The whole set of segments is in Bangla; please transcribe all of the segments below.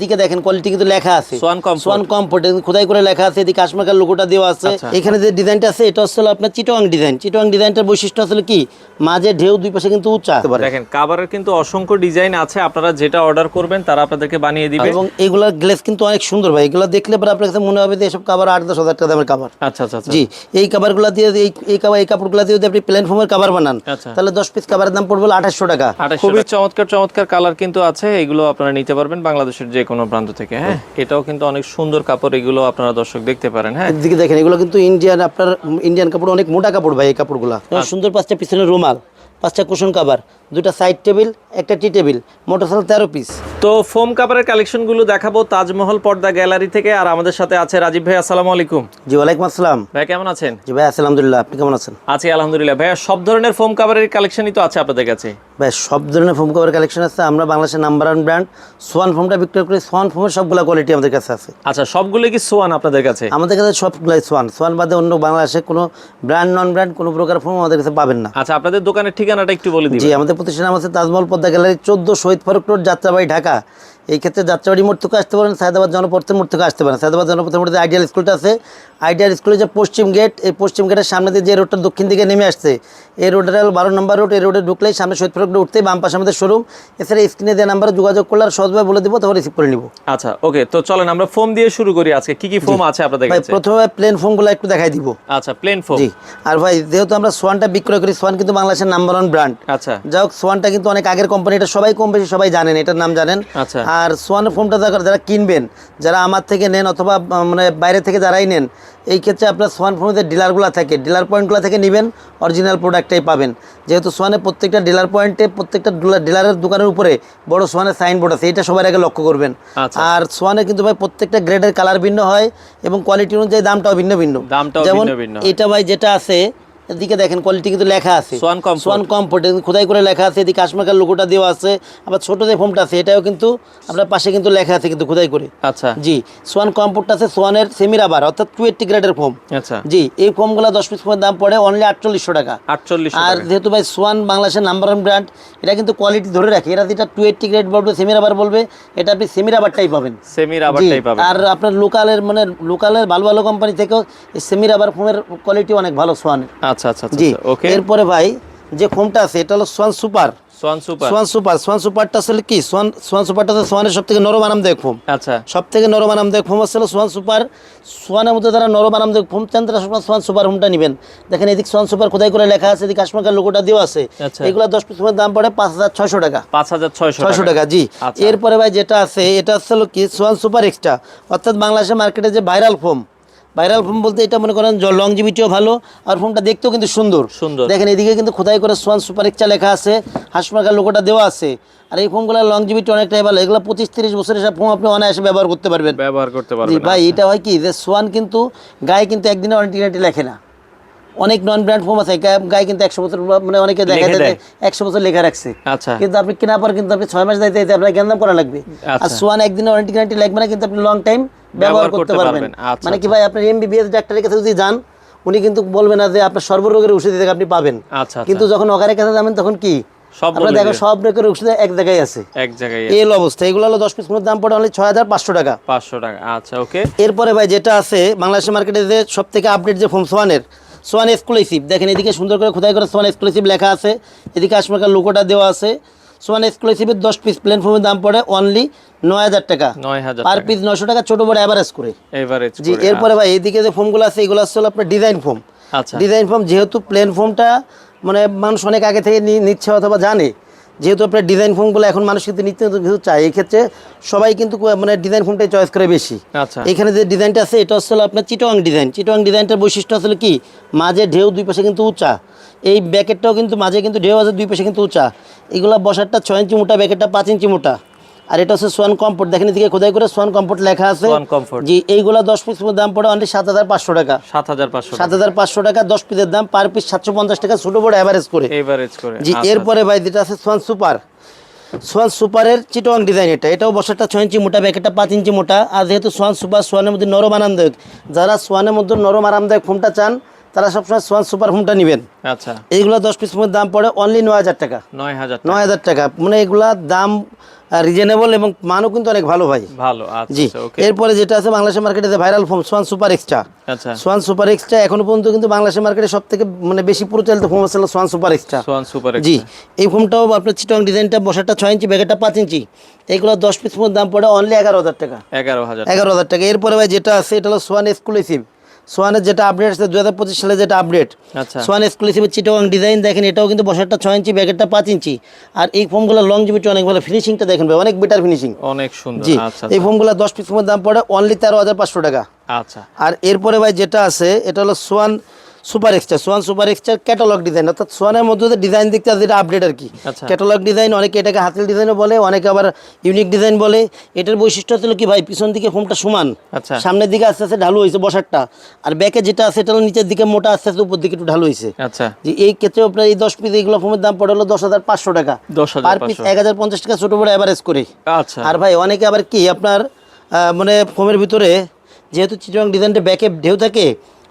এদিকে দেখেন কোয়ালিটি কিন্তু লেখা আছে। Schwann comfort. সোয়ান কমফোর্ট খোদাই করে লেখা আছে এদিকে লোগোটা দেওয়া আছে। আচ্ছা। এখানে যে ডিজাইনটা আছে এটা হচ্ছে আপনার চিটোয়াং ডিজাইন চিটোয়াং ডিজাইনটার বৈশিষ্ট্য আসলে কি? মাঝে ঢেউ দুই পাশে কিন্তু উঁচা। হতে পারে। দেখেন কাভারের কিন্তু অসংখ্য ডিজাইন আছে আপনারা যেটা অর্ডার করবেন তারা আপনাদেরকে বানিয়ে দিবে। এবং এইগুলার গ্লেস কিন্তু অনেক সুন্দর ভাই। এগুলো দেখলে পরে আপনার কাছে মনে হবে যে এসব কাবার আট দশ হাজার টাকা দামের কাবার আচ্ছা আচ্ছা আচ্ছা। জি এই কাভারগুলো দিয়ে এই এই কাবার এই কাপড়গুলো দিয়ে যদি আপনি প্লেন ফোমের কাভার বানান আচ্ছা। তাহলে দশ পিস কাভারের দাম পড়বে আঠাশশো টাকা। খুবই চমৎকার চমৎকার কালার কিন্তু আছে এগুলো আপনারা নিতে পারবেন বাংলাদেশের যে কোনো প্রান্ত থেকে হ্যাঁ? এটাও কিন্তু অনেক সুন্দর কাপড় এগুলো আপনারা দর্শক দেখতে পারেন হ্যাঁ? এদিকে দেখেন এগুলো কিন্তু ইন্ডিয়ান আপনার ইন্ডিয়ান কাপড় অনেক মোটা কাপড় ভাই এই কাপড়গুলো। আচ্ছা। সুন্দর পাঁচটা পিছনে রুমাল পাঁচটা কুশন কাভার দুটা সাইড টেবিল একটা টি টেবিল মোটরসাইকেল তেরো পিস তো ফোম কাভারের কালেকশনগুলো দেখাবো তাজমহল পর্দা গ্যালারি থেকে আর আমাদের সাথে আছে রাজীব ভাই আসসালামু আলাইকুম। জি ওয়ালাইকুম আসসালাম। ভাই কেমন আছেন? জি ভাই আলহামদুলিল্লাহ আপনি কেমন আছেন? আছি আলহামদুলিল্লাহ। ভাইয়া সব ধরনের ফোম কাভারের কালেকশনই তো আছে আপনাদের কাছে? ভাই সব ধরনের ফোম কাভার কালেকশন আছে। আমরা বাংলাদেশের নাম্বার ওয়ান ব্র্যান্ড সোয়ান ফোমটা বিক্রয় করি। সোয়ান ফোমের সবগুলো কোয়ালিটি আমাদের কাছে আছে। আচ্ছা সবগুলো কি সোয়ান আপনাদের কাছে? আমাদের কাছে সবগুলাই সোয়ান সোয়ান বাদে অন্য বাংলাদেশে কোনো ব্র্যান্ড নন ব্র্যান্ড কোনো প্রকার ফোম আমাদের কাছে পাবেন না। আচ্ছা আপনাদের দোকানের ঠিকানাটা একটু বলে জি আমাদের প্রতিষ্ঠান আছে তাজমহল পদ্মা গ্যালারি চোদ্দ শহীদ ফারুক রোড যাত্রাবাড়ি ঢাকা। এই ক্ষেত্রে যাত্রাবাড়ি মোড় থেকে আসতে পারেন সায়দাবাদ জনপথের মোড় থেকে আসতে পারেন। সায়দাবাদ জনপথের মোড়ে আইডিয়াল স্কুলটা আছে আইডিয়াল স্কুলের যে পশ্চিম গেট এই পশ্চিম গেটের সামনে দিয়ে যে রোডটা দক্ষিণ দিকে নেমে আসছে এই রোডের হলো বারো নম্বর রোড এই রোডে ঢুকলেই সামনে শহীদ ফারুক রোড উঠতেই বাম পাশে আমাদের শোরুম এছাড়া স্ক্রিনে দেওয়া নাম্বারে যোগাযোগ করলে আর সহজভাবে বলে দিব তখন রিসিভ করে নিব। আচ্ছা ওকে তো চলেন আমরা ফোম দিয়ে শুরু করি আজকে। কি কি ফোম আছে আপনাদের ভাই কাছে? প্রথমে প্লেন ফোমগুলো একটু দেখাই দিব। আচ্ছা প্লেন ফোম জি আর ভাই যেহেতু আমরা সোয়ানটা বিক্রয় করি সোয়ান কিন্তু বাংলাদেশের নাম্বার ওয়ান ব্র্যান্ড আচ্ছা। যাই হোক সোয়ানটা কিন্তু অনেক আগের কোম্পানি এটা সবাই কম বেশি সবাই জানেন এটার নাম জানেন। আচ্ছা। আর সোয়ানের ফোনটা যারা যারা কিনবেন যারা আমার থেকে নেন অথবা মানে বাইরে থেকে যারাই নেন এই ক্ষেত্রে আপনার সোয়ান ফোনের ডিলারগুলো থাকে ডিলার পয়েন্টগুলো থেকে নেবেন অরিজিনাল প্রোডাক্টটাই পাবেন যেহেতু সোয়ানে প্রত্যেকটা ডিলার পয়েন্টে প্রত্যেকটা ডিলারের দোকানের উপরে বড় সোয়ানের সাইনবোর্ড আছে এটা সবার আগে লক্ষ্য করবেন আচ্ছা। আর সোয়ানে কিন্তু ভাই প্রত্যেকটা গ্রেডের কালার ভিন্ন হয় এবং কোয়ালিটি অনুযায়ী দামটাও ভিন্ন ভিন্ন যেমন। এটা ভাই যেটা আছে এদিকে দেখেন কোয়ালিটি কিন্তু লেখা আছে। Schwann comfort. সোয়ান কমফোর্ট খোদাই করে লেখা আছে এদিকে কাশ্মীর লোগোটা দেওয়া আছে আবার ছোট যে ফোমটা আছে এটাও কিন্তু আপনার পাশে কিন্তু লেখা আছে কিন্তু খোদাই করে। আচ্ছা। জি সোয়ান কমফোর্টটা আছে সোয়ানের সেমি রাবার অর্থাৎ টু এইট্টি গ্রেডের ফোম আচ্ছা। জি এই ফোমগুলো দশ পিস ফোমের দাম পড়ে অনলি আটচল্লিশশো টাকা। আটচল্লিশ আর যেহেতু ভাই সোয়ান বাংলাদেশের নাম্বার ওয়ান ব্র্যান্ড এটা কিন্তু কোয়ালিটি ধরে রাখে। এরা যেটা টু এইট্টি গ্রেড বলবে সেমি রাবার বলবে এটা আপনি সেমি রাবারটাই পাবেন। সেমি রাবারটাই পাবেন। আর আপনার লোকালের মানে লোকালের ভালো ভালো কোম্পানি থেকেও এই সেমি রাবার ফোমের কোয়ালিটি অনেক ভালো সোয়ানের আচ্ছা। আচ্ছা আচ্ছা জি। ওকে এরপরে ভাই যে ফোমটা আছে এটা হলো Swan super Swan super Swan super Swan সুপারটা আসলে কি? সোয়ান সোয়ান সুপারটা হচ্ছে সোয়ানের সব থেকে নরম আরামদায়ক ফোম আচ্ছা। সব থেকে নরম আরামদায়ক ফোম সোয়ান সুপার সোয়ানের মধ্যে যারা নরম আরামদায়ক ফোম চান তারা সবসময় সোয়ান সুপার নেবেন। দেখেন এদিক সোয়ান সুপার খোদাই করে লেখা আছে এদিক দেওয়া আছে আচ্ছা। এগুলো দশ পিস দাম পড়ে পাঁচ হাজার ছয়শো টাকা। পাঁচ হাজার ছয়শো টাকা। জি। আচ্ছা। এরপরে ভাই যেটা আছে এটা কি? সোয়ান সুপার এক্সট্রা অর্থাৎ বাংলাদেশের মার্কেটে যে ভাইরাল ফোম ভাইরাল ফোম বলতে এটা মনে করেন লংজিভিটিও ভালো আর ফোমটা দেখতেও কিন্তু সুন্দর। সুন্দর। দেখেন এদিকে কিন্তু খোদাই করে সোয়ান সুপার এক্সট্রা লেখা আছে হাসমার্কার লোকটা দেওয়া আছে। আর এই ফোমগুলোর লংজিভিটি অনেকটাই ভালো এগুলো পঁচিশ তিরিশ বছরের সব ফোম আপনি অনায়াসে ব্যবহার করতে পারবেন। ব্যবহার করতে পারবেন ভাই এটা হয় কি যে সোয়ান কিন্তু গায়ে কিন্তু একদিনে অরিজিনালিটি লেখে না। অনেক নন ব্র্যান্ড ফোম আছে গায়ে- কিন্তু একশো বছর মানে অনেকে দেখা যায় দেয়। একশো বছর লেখা রাখছে। আচ্ছা। কিন্তু আপনি কেনার পর কিন্তু আপনি ছয় মাস দায়িত্ব আপনার জ্ঞান করা লাগবে। আর আচ্ছা। সোয়ান একদিনে ওয়ারেন্টি গ্যারান্টি লাগবে না কিন্তু আপনি লং টাইম ব্যবহার করতে পারবেন। আচ্ছা, মানে কি ভাই আপনার এমবিবিএস ডাক্তারের কাছে যদি যান উনি কিন্তু বলবে না যে আপনার সর্বরোগের ওষুধ থেকে আপনি পাবেন। আচ্ছা আচ্ছা। কিন্তু যখন অকারের কাছে যাবেন তখন কি? আপনার দেখো সব রোগের ওষুধ এক জায়গায় আছে। এক জায়গায় এই অবস্থা। এগুলো হলো দশ পিস দাম পড়ে অনলি ছয় হাজার পাঁচশো টাকা। পাঁচশো টাকা। আচ্ছা ওকে। এরপরে ভাই যেটা আছে বাংলাদেশের মার্কেটে যে সব থেকে আপডেট যে সোয়ানের সোয়ান এক্সক্লুসিভ দেখেন এদিকে সুন্দর করে খোদাই করে সোয়ান এক্সক্লুসিভ লেখা আছে। এদিকে আসমাকার লোকোটা দেওয়া আছে। সোয়ান এক্সক্লুসিভের দশ পিস প্লেন ফোমের দাম পড়ে অনলি নয় হাজার টাকা। নয় হাজার পার পিস নশো টাকা ছোট বড় অ্যাভারেজ করে। এভারেজ জি এরপরে ভাই এইদিকে যে ফোমগুলো আছে এগুলো আসলে আপনার ডিজাইন ফোম আচ্ছা। ডিজাইন ফোম যেহেতু প্লেন ফোমটা মানে মানুষ অনেক আগে থেকে নিচ্ছে অথবা জানে যেহেতু আপনার ডিজাইন ফোনগুলো এখন মানুষ কিন্তু নিত্য নতুন কিছু চায় এক্ষেত্রে সবাই কিন্তু মানে ডিজাইন ফোনটাই চয়েস করে বেশি। আচ্ছা। এখানে যে ডিজাইনটা আছে এটা হচ্ছে আপনার চিটোয়াং ডিজাইন চিটোয়াং ডিজাইনটার বৈশিষ্ট্য আসলে কি? মাঝে ঢেউ দুই পাশে কিন্তু উঁচা। এই ব্যাকেটটাও কিন্তু মাঝে কিন্তু ঢেউ আছে দুই পাশে কিন্তু উঁচা। এগুলো বসারটা ছয় ইঞ্চি মোটা ব্যাকেটটা পাঁচ ইঞ্চি মোটা। আর এটা হচ্ছে সোয়ান কমফোর্ট দেখেন এদিকে খোদাই করে সোয়ান কমফোর্ট লেখা আছে। জি এইগুলা দশ পিস দাম পড়ে অনলি সাত হাজার পাঁচশো টাকা। সাত হাজার পাঁচশো সাত হাজার পাঁচশো টাকা দশ পিসের দাম পার পিস সাতশো পঞ্চাশ টাকা ছোট বড় অ্যাভারেজ করে। এভারেজ করে। জি আচ্ছা, এরপরে ভাই যেটা আছে সোয়ান সুপার সোয়ান সুপারের চিটোয়াং ডিজাইন এটা। এটাও বসারটা ছয় ইঞ্চি মোটা ব্যাকেটটা পাঁচ ইঞ্চি মোটা। আর যেহেতু সোয়ান সুপার সোয়ানের মধ্যে নরম আরামদায়ক যারা সোয়ানের মধ্যে নরম আরামদায়ক ফোনটা চান তারা সবসময় সোয়ান সুপার ফোনটা নেবেন। আচ্ছা। এইগুলো দশ পিস দাম পড়ে অনলি নয় হাজার টাকা। নয় হাজার নয় হাজার টাকা। মানে এগুলা দাম রিজনেবল এবং মানও কিন্তু অনেক ভালো ভাই। ভালো আচ্ছা জি। আচ্ছা, এরপরে যেটা আছে বাংলাদেশের মার্কেটে viral foam Swan super extra Swan super extra এখনও পর্যন্ত কিন্তু বাংলাদেশের মার্কেটে সব থেকে মানে বেশি প্রচলিত ফোম হচ্ছে Swan super extra Swan super জি। এই ফোমটাও আপনার চিটং ডিজাইনটা বসাটা ছয় ইঞ্চি ব্যাগেরটা পাঁচ ইঞ্চি। এইগুলো দশ পিস দাম পড়ে অনলি এগারো হাজার টাকা। এগারো হাজার এগারো হাজার টাকা। এরপরে ভাই যেটা আছে এটা হলো সোয়ান এক্সক্লুসিভ সোয়ানের যেটা আপডেট আছে দু হাজার পঁচিশ সালে যেটা আপডেট আচ্ছা। সোয়ান এক্সক্লুসিভ চিটং ডিজাইন দেখেন এটাও কিন্তু বসারটা ছয় ইঞ্চি ব্যাগেরটা পাঁচ ইঞ্চি। আর এই ফোমগুলো লং জিবিটি অনেক ভালো। ফিনিশিংটা দেখেন ভাই অনেক বেটার ফিনিশিং অনেক সুন্দর। জি আচ্ছা এই ফোমগুলো দশ পিস ফোনের দাম পড়ে অনলি তেরো হাজার পাঁচশো টাকা। আচ্ছা। আর এরপরে ভাই যেটা আছে এটা হলো Swan super extra Swan super extra catalogue design অর্থাৎ সোয়ানের মধ্যে ডিজাইন দেখতে আছে যেটা আপডেট আর কি। আচ্ছা। ক্যাটালগ ডিজাইন অনেকে এটাকে হাতের ডিজাইনও বলে অনেকে আবার ইউনিক ডিজাইন বলে। এটার বৈশিষ্ট্য হলো কি ভাই পিছন দিকে ফোমটা সমান। আচ্ছা। সামনের দিকে আস্তে আস্তে ঢালু হয়েছে বসারটা। আর ব্যাকে যেটা আছে এটা নিচের দিকে মোটা আস্তে আস্তে উপর দিকে একটু ঢালু হয়েছে। আচ্ছা। যে এই ক্ষেত্রে আপনার এই দশ পিস এইগুলো ফোমের দাম পড়ে হলো দশ হাজার পাঁচশো টাকা। পার পিস এক হাজার পঞ্চাশ টাকা ছোটো বড় অ্যাভারেজ করে। আচ্ছা। আর ভাই অনেকে আবার কি আপনার মানে ফোমের ভিতরে যেহেতু চিটং ডিজাইনটা ব্যাকে ঢেউ থাকে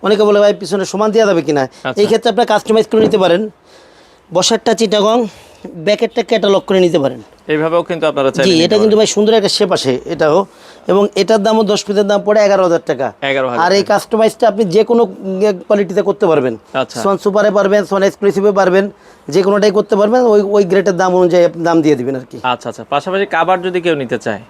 অনেকে বলে ভাই পিছনে সমান দেওয়া যাবে কিনা? আচ্ছা। এই ক্ষেত্রে আপনার কাস্টমাইজ করে নিতে পারেন। বসারটা চিটাগং ব্যাকেটটা ক্যাটালগ করে নিতে পারেন। এইভাবেও কিন্তু আপনারা জি এটা কিন্তু ভাই সুন্দর একটা শেপ আসে এটাও। এবং এটার দামও দশ পিসের দাম পড়ে এগারো হাজার টাকা। আর এই কাস্টমাইজটা আপনি যে কোনো কোয়ালিটিতে করতে পারবেন। আচ্ছা। সোন সুপারে পারবেন সোন এক্সক্লুসিভে পারবেন যে কোনোটাই করতে পারবেন ওই ওই গ্রেটের দাম অনুযায়ী দাম দিয়ে দিবেন আর কি। আচ্ছা আচ্ছা। পাশাপাশি কাবার যদি কেউ নিতে চায়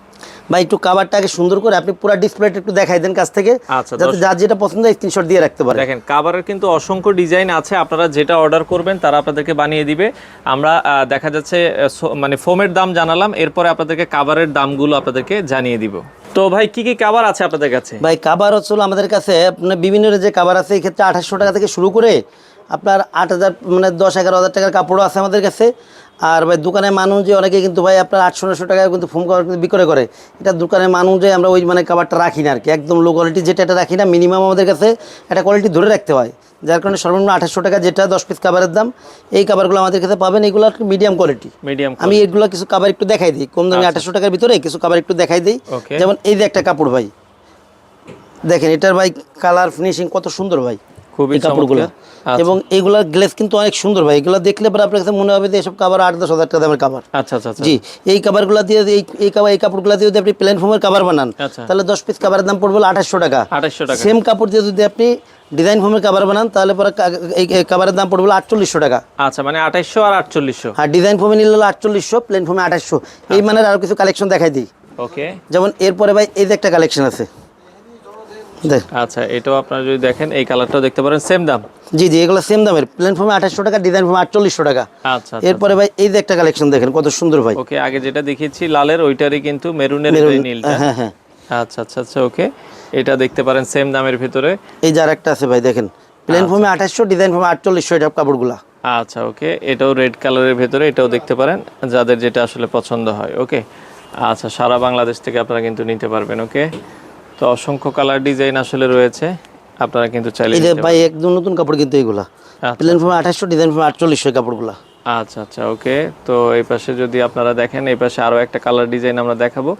ভাই একটু কাভারটাকে সুন্দর করে আপনি পুরো ডিসপ্লেটা একটু দেখাই দেন কাছ থেকে আচ্ছা, যাতে যার যেটা পছন্দ হয় স্ক্রিনশট দিয়ে রাখতে পারে। দেখেন কাভারের কিন্তু অসংখ্য ডিজাইন আছে আপনারা যেটা অর্ডার করবেন তারা আপনাদেরকে বানিয়ে দিবে। আমরা দেখা যাচ্ছে মানে ফোমের দাম জানালাম এরপরে আপনাদেরকে কাভারের দামগুলো আপনাদেরকে জানিয়ে দিব। তো ভাই কি কি কাভার আছে আপনাদের কাছে? ভাই কাভার হচ্ছে আমাদের কাছে আপনার বিভিন্ন যে কাভার আছে এই ক্ষেত্রে আঠাশশো টাকা থেকে শুরু করে আপনার আট হাজার মানে দশ এগারো হাজার টাকার কাপড়ও আছে আমাদের কাছে। আর ভাই দোকানের মানুষ যে অনেকে কিন্তু ভাই আপনার আটশো নশো টাকায় কিন্তু ফোম কাভার কিন্তু বিক্রয় করে এটা দোকানের মানুষ যে আমরা ওই মানে কাভারটা রাখি না আর কি। একদম লো কোয়ালিটি যেটা এটা রাখি না মিনিমাম আমাদের কাছে একটা কোয়ালিটি ধরে রাখতে হয়। যার কারণে সর্বনিম্ন আঠাশশো টাকা যেটা দশ পিস কাভারের দাম এই কাভারগুলো আমাদের কাছে পাবেন এগুলো মিডিয়াম কোয়ালিটি মিডিয়াম আমি এগুলো কিছু কাভার একটু দেখাই দিই কম দামি আঠাশশো টাকার ভিতরে কিছু কাভার একটু দেখাই দিই। যেমন এই যে একটা কাপড় ভাই দেখেন এটার ভাই কালার ফিনিশিং কত সুন্দর ভাই। খুবই কাপড়গুলো। আচ্ছা। এবং এইগুলার গ্লেস কিন্তু অনেক সুন্দর ভাই। এগুলো দেখলে পরে আপনার কাছে মনে হবে যে এসব কাভার আট দশ হাজার টাকা দামের কাভার আচ্ছা আচ্ছা আচ্ছা। জি এই দিয়ে এই এই কাভার এই কাপড়গুলো দিয়ে যদি আপনি প্লেন ফোমের কাভার বানান আচ্ছা। তাহলে দশ পিস কাভারের দাম পড়বে আঠাশশো টাকা। আঠাশশো টাকা। সেম কাপড় দিয়ে যদি আপনি ডিজাইন ফোমের কাভার বানান তাহলে পরে এই কাভারের দাম পড়বে আটচল্লিশশো টাকা। আচ্ছা মানে আঠাইশশো আর আটচল্লিশশো। আর ডিজাইন ফোমে নিলে হলো আটচল্লিশশো প্লেন ফোমে আঠাশশো। এই মানের আরও কিছু কালেকশন দেখাই দিই। ওকে যেমন এরপরে ভাই এই যে একটা কালেকশন আছে। আচ্ছা এটাও আপনারা যদি দেখেন এই কালারটাও দেখতে পারেন সেম দাম। জি জি এগুলো সেম দামের। প্লেন ফোমে আঠাশশো টাকা ডিজাইন ফোমে আটচল্লিশশো টাকা। আচ্ছা এরপরে ভাই এই যে একটা কালেকশন দেখেন কত সুন্দর ভাই। ওকে আগে যেটা দেখিয়েছি লালের ওইটারই কিন্তু মেরুনের মেরুন, হ্যাঁ হ্যাঁ। আচ্ছা আচ্ছা আচ্ছা ওকে। এটা দেখতে পারেন সেম দামের ভিতরে। এই যে আর একটা আছে ভাই দেখেন। প্লেন ফোমে আঠাশশো ডিজাইন ফোমে আটচল্লিশশো এটা কাপড়গুলা। আচ্ছা ওকে। এটাও রেড কালারের ভেতরে এটাও দেখতে পারেন যাদের যেটা আসলে পছন্দ হয় ওকে। আচ্ছা সারা বাংলাদেশ থেকে আপনারা কিন্তু নিতে পারবেন ওকে। তো অসংখ্য কালার ডিজাইন আসলে রয়েছে। আপনারা কিন্তু চাইলে এই যে ভাই একদম নতুন কাপড় কিন্তু এইগুলা প্ল্যান প্লেন ফোমে আঠাশশো ডিজাইন ফর্ম আটচল্লিশশো কাপড়গুলা। আচ্ছা আচ্ছা ওকে। তো এই পাশে যদি আপনারা দেখেন এই পাশে আরও একটা কালার ডিজাইন আমরা দেখাবো।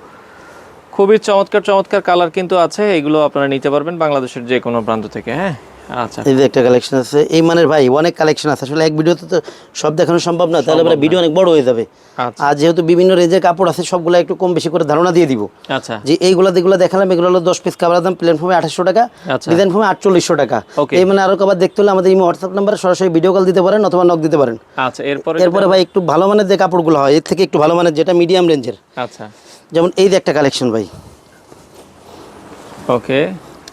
খুবই চমৎকার চমৎকার কালার কিন্তু আছে। এগুলো আপনারা নিতে পারবেন বাংলাদেশের যে কোনো প্রান্ত থেকে হ্যাঁ? আচ্ছা। এই যে একটা কালেকশন আছে। এই মানের ভাই অনেক কালেকশন আছে। আসলে এক ভিডিওতে তো সব দেখানো সম্ভব না তাহলে এবার ভিডিও অনেক বড় হয়ে যাবে। আচ্ছা। আর যেহেতু বিভিন্ন রেঞ্জের কাপড় আছে সবগুলো একটু কম বেশি করে ধারণা দিয়ে দিব। আচ্ছা। যে এইগুলো যেগুলো দেখালাম এগুলো হলো দশ পিস কাবার দাম প্লেন ফোমে আঠাশশো টাকা আচ্ছা। ডিজাইন ফোমে আটচল্লিশশো টাকা। এই মানে আরও কাবার দেখতে হলে আমাদের এই হোয়াটসঅ্যাপ নাম্বারে সরাসরি ভিডিও কল দিতে পারেন অথবা নক দিতে পারেন। আচ্ছা এরপরে এরপরে ভাই একটু ভালো মানের যে কাপড়গুলো হয় এর থেকে একটু ভালো মানের যেটা মিডিয়াম রেঞ্জের আচ্ছা। যেমন এই যে একটা কালেকশন ভাই। ওকে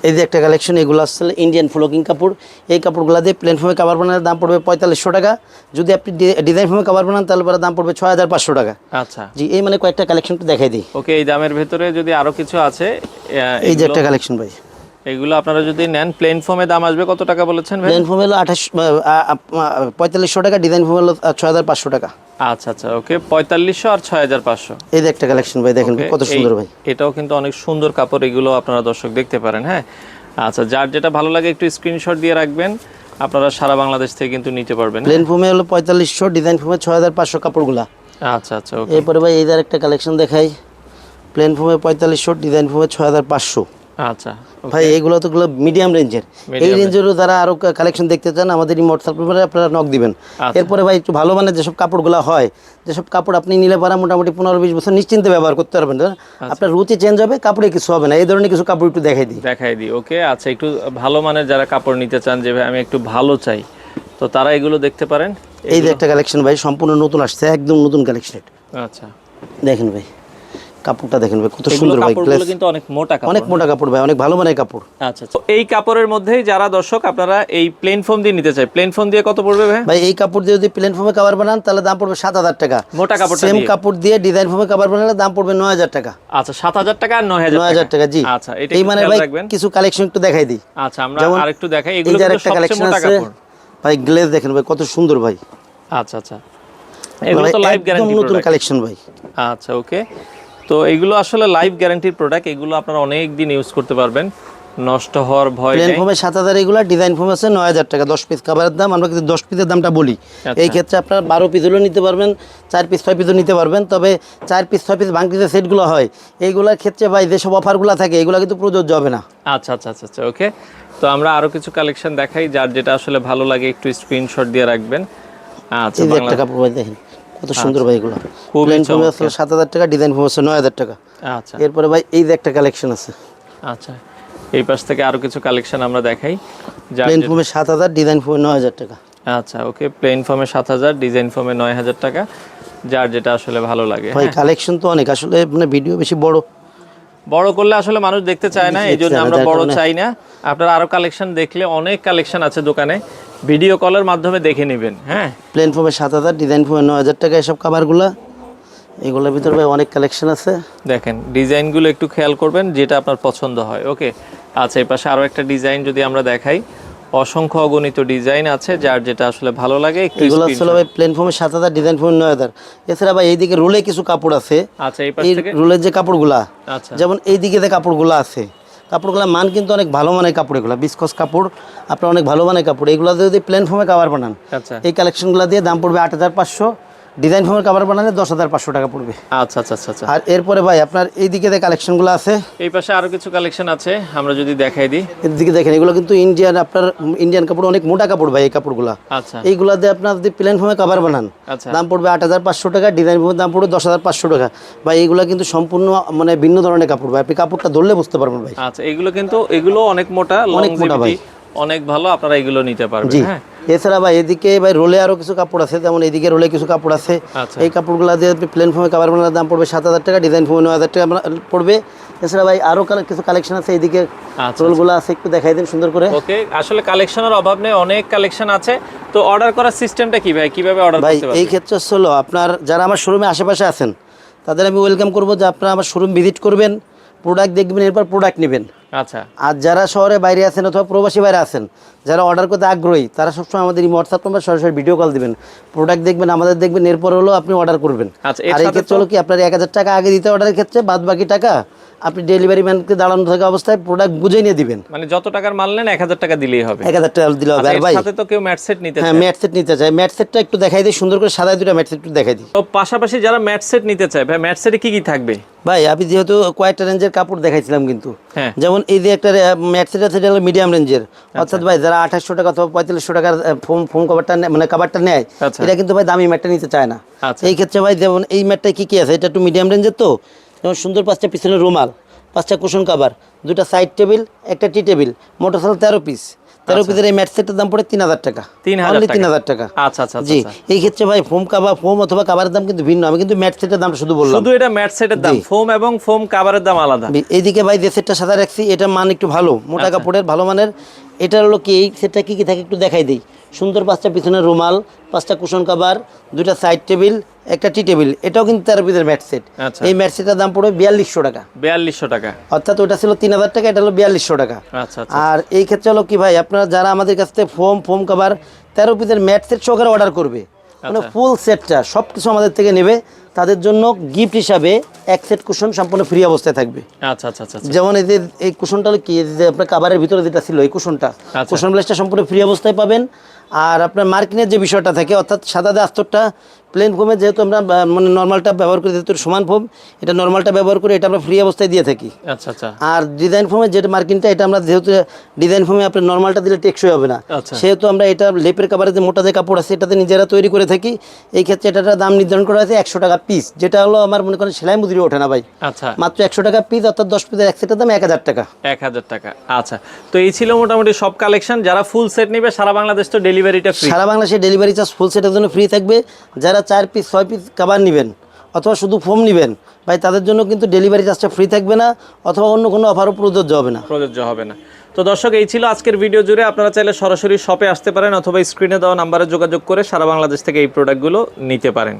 এই যে একটা কালেকশন এগুলো আসলে ইন্ডিয়ান ফ্লোকিং কাপড়। এই কাপড়গুলো দিয়ে প্ল্যানফর্মে কাবার কাভার বানানোর দাম পড়বে পঁয়তাল্লিশশো টাকা। যদি আপনি ডিজাইন ফর্মে কাভার বানান তাহলে পরে দাম পড়বে ছয় হাজার পাঁচশো টাকা। আচ্ছা। জি এই মানে কয়েকটা কালেকশন দেখাই দিই। ওকে এই দামের ভেতরে যদি আরও কিছু আছে এই যে একটা কালেকশন ভাই। এগুলো আপনারা যদি নেন প্লেন ফোমে দাম আসবে কত টাকা বলেছেন প্লেন ফোম হলো আঠাশ পঁয়তাল্লিশশো টাকা ডিজাইন ফোম হলো ছয় হাজার পাঁচশো টাকা। আচ্ছা আচ্ছা ওকে পঁয়তাল্লিশশো আর ছয় হাজার পাঁচশো। এই একটা কালেকশন ভাই দেখেন কত সুন্দর ভাই। এটাও কিন্তু অনেক সুন্দর কাপড় এগুলো আপনারা দর্শক দেখতে পারেন হ্যাঁ? আচ্ছা যার যেটা ভালো লাগে একটু স্ক্রিনশট দিয়ে রাখবেন আপনারা সারা বাংলাদেশ থেকে কিন্তু নিতে পারবেন হ্যাঁ? প্লেন ফোমে হলো পঁয়তাল্লিশশো ডিজাইন ফর্মে ছয় হাজার পাঁচশো কাপড়গুলা। আচ্ছা আচ্ছা ওকে। এরপরে ভাই এই একটা কালেকশন দেখাই। প্লেন ফোমে পঁয়তাল্লিশশো ডিজাইন ফর্মে ছয় হাজার পাঁচশো। আচ্ছা ভাই এইগুলো তো মিডিয়াম রেঞ্জের এই রেঞ্জেরও যারা আরও কালেকশন দেখতে চান আমাদের এই হোয়াটসঅ্যাপ নাম্বারে আপনারা নক দিবেন। আচ্ছা। এরপরে ভাই একটু ভালো মানের যেসব কাপড়গুলো হয় যেসব কাপড় আপনি নিলে পারা মোটামুটি পনেরো বিশ বছর নিশ্চিন্তে ব্যবহার করতে পারবেন। আচ্ছা। আপনার রুচি চেঞ্জ হবে কাপড়ে কিছু হবে না। এই ধরনের কিছু কাপড় একটু দেখাই দিই। দেখাই দিই ওকে আচ্ছা একটু ভালো মানের যারা কাপড় নিতে চান যে ভাই আমি একটু ভালো চাই তো তারা এগুলো দেখতে পারেন? এই যে একটা কালেকশন ভাই সম্পূর্ণ নতুন আসছে একদম নতুন কালেকশন আচ্ছা। দেখেন ভাই। কাপড়টা দেখেন ভাই কত সুন্দর ভাই glass। কিন্তু অনেক মোটা কাপড়। অনেক মোটা কাপড় ভাই অনেক ভালো মানের কাপড়। আচ্ছা আচ্ছা। এই কাপড়ের মধ্যেই যারা দর্শক আপনারা এই প্লেন ফোম দিয়ে নিতে চাই। প্লেন ফোম দিয়ে কত পড়বে ভাই? ভাই এই কাপড় দিয়ে যদি প্লেন ফোমে কাভার বানান তাহলে দাম পড়বে সাত হাজার টাকা। মোটা কাপড়টা সেম কাপড় দিয়ে ডিজাইন ফোমে কাভার বানালে দাম পড়বে নয় হাজার টাকা। আচ্ছা সাত হাজার টাকা আর নয় হাজার নয় টাকা। জি। আচ্ছা এটা এই মানে ভাই কিছু কালেকশন একটু দেখাই দিই। আচ্ছা আমরা আরেকটু দেখাই। এগুলো একটা কালেকশন মোটা আছে। কাপড়। ভাই গ্লেজ দেখেন ভাই কত সুন্দর ভাই। আচ্ছা আচ্ছা। এগুলো তো লাইভ গ্যারান্টি নতুন কালেকশন ভাই। আচ্ছা ওকে তো এগুলো আসলে লাইভ গ্যারান্টির প্রোডাক্ট এগুলো আপনারা অনেক দিন ইউজ করতে পারবেন। নষ্ট হওয়ার ভয় প্লেন নেই। ফোমে সাত হাজার এগুলো ডিজাইন ফোম আছে নয় হাজার টাকা দশ পিস কাভারের দাম আমরা কিন্তু দশ পিসের দামটা বলি। আচ্ছা। এই ক্ষেত্রে আপনার বারো পিস হলেও নিতে পারবেন চার পিস ছয় পিসও নিতে পারবেন তবে চার পিস ছয় পিস ভাঙতি যে সেটগুলো হয় এইগুলোর ক্ষেত্রে ভাই যেসব অফারগুলো থাকে এগুলো কিন্তু প্রযোজ্য হবে না। আচ্ছা আচ্ছা আচ্ছা আচ্ছা ওকে তো আমরা আরও কিছু কালেকশন দেখাই যার যেটা আসলে ভালো লাগে একটু স্ক্রিনশট দিয়ে রাখবেন। আচ্ছা বাংলা একটা কাপড় দেখেন। কত সুন্দর ভাই এগুলো। প্লেন ফোমে চমৎকার। সাত হাজার টাকা ডিজাইন ফোম আছে নয় হাজার টাকা। আচ্ছা। এরপরে ভাই এই যে একটা কালেকশন আছে। আচ্ছা। এই পাশ থেকে আরও কিছু কালেকশন আমরা দেখাই। প্লেন ফোমে সাত হাজার ডিজাইন ফোমে নয় হাজার টাকা। আচ্ছা ওকে। প্লেন ফর্মে সাত হাজার ডিজাইন ফর্মে নয় হাজার টাকা। যার যেটা আসলে ভালো লাগে ভাই কালেকশন তো অনেক। আসলে মানে ভিডিও বেশি বড়। বড় করলে আসলে মানুষ দেখতে চায় না এই জন্য আমরা বড় চাই না। আপনারা আরও কালেকশন দেখলে অনেক কালেকশন আছে দোকানে। ভিডিও কলের মাধ্যমে দেখে নেবেন হ্যাঁ? প্লেন ফোমে সাত হাজার ডিজাইন ফোমে নয় হাজার টাকা এসব কাভারগুলা এগুলোর ভিতরে ভাই অনেক কালেকশন আছে। দেখেন ডিজাইনগুলো একটু খেয়াল করবেন যেটা আপনার পছন্দ হয় ওকে? আচ্ছা এই পাশে আরও একটা ডিজাইন যদি আমরা দেখাই অসংখ্য অগণিত ডিজাইন আছে যার যেটা আসলে ভালো লাগে এগুলো আসলে ভাই প্লেন ফোমে সাত হাজার ডিজাইন ফোমে নয় হাজার। এছাড়া ভাই এইদিকে রোলে কিছু কাপড় আছে। আচ্ছা এই রোলের যে কাপড়গুলা আচ্ছা। যেমন এইদিকে যে কাপড়গুলো আছে কাপড়গুলোর মান কিন্তু অনেক ভালো মানের কাপড় এগুলো বিস্কস কাপড় আপনার অনেক ভালো মানের কাপড়। এগুলো যদি প্ল্যানফর্মে কাভার বানান আচ্ছা। এই কালেকশনগুলো দিয়ে দাম পড়বে আট হাজার পাঁচশো। ডিজাইন ফোমের কাভার বানালে দশ হাজার পাঁচশো টাকা পড়বে। আচ্ছা আচ্ছা আচ্ছা আচ্ছা। আর এরপরে ভাই আপনার এই দিকে যে কালেকশনগুলো আছে? এই পাশে আরও কিছু কালেকশন আছে আমরা যদি দেখাই দিই। এর দিকে দেখেন এগুলো কিন্তু ইন্ডিয়ান আপনার ইন্ডিয়ান কাপড় অনেক মোটা কাপড় ভাই এই কাপড়গুলো। আচ্ছা। এইগুলা দিয়ে আপনার যদি প্লেন ফোমে কাভার বানান আচ্ছা। দাম পড়বে আট হাজার পাঁচশো টাকা ডিজাইন ফোমের দাম পড়বে দশ হাজার পাঁচশো টাকা। ভাই এইগুলো কিন্তু সম্পূর্ণ মানে ভিন্ন ধরনের কাপড় ভাই। আপনি কাপড়টা ধরলে বুঝতে পারবেন ভাই। আচ্ছা এগুলো কিন্তু এগুলো অনেক মোটা অনেক মোটা ভাই। অনেক ভালো আপনারা এগুলো নিতে পারবেন জি। হ্যাঁ। এছাড়া ভাই এদিকে ভাই রোলে আরও কিছু কাপড় আছে যেমন এদিকে রোলে কিছু কাপড় আছে। আচ্ছা। এই কাপড়গুলো দিয়ে আপনি প্লেন কাভার বানানোর দাম পড়বে সাত হাজার টাকা ডিজাইন ফোমে নয় হাজার টাকা পড়বে। এছাড়া ভাই আরও কালে- কিছু কালেকশন আছে এইদিকে আচ্ছা রোলগুলো আছে একটু দেখাই দিন সুন্দর করে। ওকে আসলে কালেকশনের অভাব নেই অনেক কালেকশন আছে। তো অর্ডার করার সিস্টেমটা কি ভাই? কীভাবে অর্ডার ভাই এই ক্ষেত্রে হলো আপনার যারা আমার শোরুমে আশেপাশে আছেন তাদের আমি ওয়েলকাম করব যে আপনারা আমার শোরুম ভিজিট করবেন প্রোডাক্ট দেখবেন এরপর প্রোডাক্ট নেবেন। আচ্ছা। আর যারা শহরে বাইরে আছেন অথবা প্রবাসী বাইরে আছেন যারা অর্ডার করতে আগ্রহী তারা সবসময় আমাদের এই হোয়াটসঅ্যাপ নাম্বার সরাসরি ভিডিও কল দিবেন। প্রোডাক্ট দেখবেন আমাদের দেখবেন এরপর হলো আপনি অর্ডার করবেন। আচ্ছা, আর এই ক্ষেত্রে হলো কি আপনার এক হাজার টাকা আগে দিতে অর্ডারের ক্ষেত্রে বাদ বাকি টাকা আপনি ডেলিভারি ম্যানকে দাঁড়ানো থাকা অবস্থায় প্রোডাক্ট বুঝে নিয়ে দিবেন। মানে যত টাকার মাল নেন এক হাজার টাকা দিলেই হবে। এক হাজার টাকা দিলে হবে। আচ্ছা, আর ভাই সাথে তো কেউ ম্যাট সেট নিতে হ্যাঁ চায়। ম্যাট সেট নিতে চায়। ম্যাট সেটটা একটু দেখাই দিই সুন্দর করে সাদা দুটো ম্যাট সেট একটু দেখাই দিই। তো পাশাপাশি যারা ম্যাট সেট নিতে চায় ভাই ম্যাট সেটে কি কি থাকবে? ভাই আমি যেহেতু কয়েকটা রেঞ্জের কাপড় দেখাইছিলাম কিন্তু। হ্যাঁ। যেমন এই যে একটা ম্যাট সেট আছে এটা হলো মিডিয়াম রেঞ্জের। অর্থাৎ ভাই যারা আঠাশশো টাকা অথবা পঁয়তাল্লিশশো টাকার ফোম ফোম কভারটা মানে কাভারটা নেয় আচ্ছা। এটা কিন্তু ভাই দামি ম্যাটটা নিতে চায় না। আচ্ছা। এই ক্ষেত্রে ভাই যেমন এই ম্যাটটায় কী কী আছে? এটা একটু মিডিয়াম রেঞ্জের তো। যেমন সুন্দর পাঁচটা পিছনে রুমাল পাঁচটা কুশন কাভার দুটা সাইড টেবিল একটা টি টেবিল মোটর মোটরসাইকেল তেরো পিস তেরো পিসের এই ম্যাট সেটের দাম পড়ে তিন হাজার টাকা। তিন হাজার। তিন হাজার টাকা। আচ্ছা আচ্ছা আচ্ছা, জি আচ্ছা। এই ক্ষেত্রে ভাই ফোম কাভার ফোম অথবা কাভারের দাম কিন্তু ভিন্ন। আমি কিন্তু ম্যাট সেটের দাম শুধু বললাম। শুধু এটা ম্যাট সেটের দাম। ফোম এবং ফোম কাভারের দাম আলাদা। এইদিকে ভাই যে সেটটা সাদা রাখছি এটা মান একটু ভালো। মোটা আচ্ছা। কাপড়ের ভালো মানের। এটা হলো কি এই সেটটা কি কি থাকে একটু দেখাই দিই। সুন্দর পাঁচটা পিছনের রুমাল পাঁচটা কুশন কাভার দুইটা সাইড টেবিল একটা টি টেবিল এটাও কিন্তু তেরো পিসের ম্যাট সেট। আচ্ছা। এই ম্যাট সেটের দাম পড়বে বিয়াল্লিশশো টাকা। বিয়াল্লিশশো টাকা। অর্থাৎ ওটা ছিল তিন হাজার টাকা এটা হলো বিয়াল্লিশশো টাকা। আচ্ছা আচ্ছা আর এই ক্ষেত্রে হলো কি ভাই আপনারা যারা আমাদের কাছ থেকে ফোম ফোম কাভার তেরো পিসের ম্যাট সেট সহকারে অর্ডার করবে। মানে। ফুল সেটটা সব কিছু আমাদের থেকে নেবে। তাদের জন্য গিফট হিসাবে এক সেট কুশন সম্পূর্ণ ফ্রি অবস্থায় থাকবে। আচ্ছা আচ্ছা আচ্ছা যেমন এই যে এই কুশনটা হলো কি যে আপনার কাবারের ভিতরে যেটা ছিল এই কুশনটা। কুশন ব্লেসটা সম্পূর্ণ ফ্রি অবস্থায় পাবেন। আর আপনার মার্কিনের যে বিষয়টা থাকে অর্থাৎ সাদা দা আস্তরটা প্লেন ফোমে যেহেতু আমরা মানে নর্মালটা ব্যবহার করি যেহেতু সমান ফোম এটা নর্মালটা ব্যবহার করে এটা আমরা ফ্রি অবস্থায় দিয়ে থাকি। আচ্ছা আচ্ছা। আর ডিজাইন ফোমে যেটা মার্কিনটা এটা আমরা যেহেতু ডিজাইন ফোমে আপনার নর্মালটা দিলে টেকসই হবে না। আচ্ছা। সেহেতু আমরা এটা লেপের কাপড়ে যে মোটা যে কাপড় আছে এটাতে নিজেরা তৈরি করে থাকি। এই ক্ষেত্রে এটার দাম নির্ধারণ করা হয়েছে একশো টাকা পিস যেটা হলো আমার মনে করেন সেলাই মজুরি ওঠে না ভাই। আচ্ছা। মাত্র একশো টাকা পিস অর্থাৎ দশ পিসের এক সেটের দাম এক হাজার টাকা। এক হাজার টাকা। আচ্ছা। তো এই ছিল মোটামুটি সব কালেকশন যারা ফুল সেট নিবে সারা বাংলাদেশ তো ডেলিভারিটা ফ্রি সারা বাংলাদেশে ডেলিভারি চার্জ ফুল সেটের জন্য ফ্রি থাকবে। যারা চার পিস ছয় পিস কাবার নেবেন অথবা শুধু ফোম নেবেন ভাই তাদের জন্য কিন্তু ডেলিভারি চার্জটা ফ্রি থাকবে না অথবা অন্য কোনো অফারও প্রযোজ্য হবে না। প্রযোজ্য হবে না। তো দর্শক এই ছিল আজকের ভিডিও জুড়ে। আপনারা চাইলে সরাসরি শপে আসতে পারেন অথবা স্ক্রিনে দেওয়া নাম্বারে যোগাযোগ করে সারা বাংলাদেশ থেকে এই প্রোডাক্টগুলো নিতে পারেন।